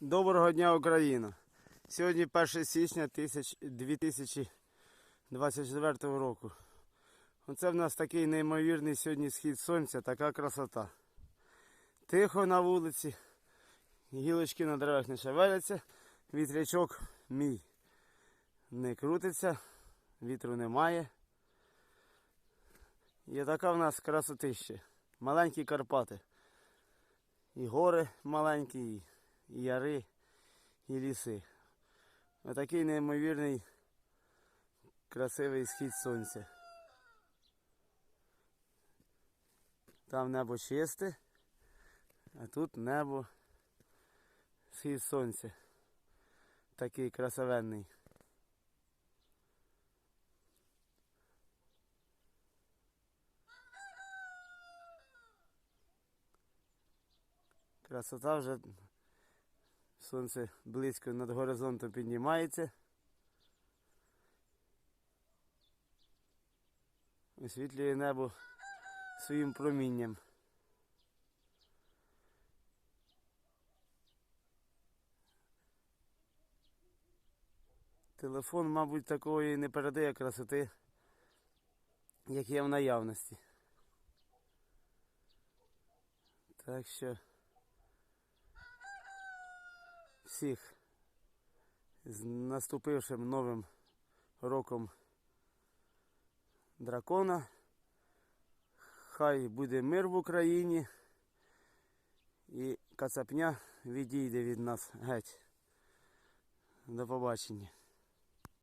Доброго дня, Україна! Сьогодні 1 січня 2024 року. Оце в нас такий неймовірний сьогодні схід сонця, така красота. Тихо на вулиці, гілочки на деревах не шевеляться, вітрячок мій не крутиться, вітру немає. І така в нас красотище. Маленькі Карпати. І гори маленькі, і яри, і ліси. Отакий неймовірний красивий схід сонця. Там небо чисте, а тут небо схід сонця. Такий красивенний. Красота вже Сонце близько над горизонтом піднімається. Освітлює небо своїм промінням. Телефон, мабуть, такої не передає красоти, як є в наявності. Так що всіх з наступившим новим роком дракона. Хай буде мир в Україні і кацапня відійде від нас геть. До побачення.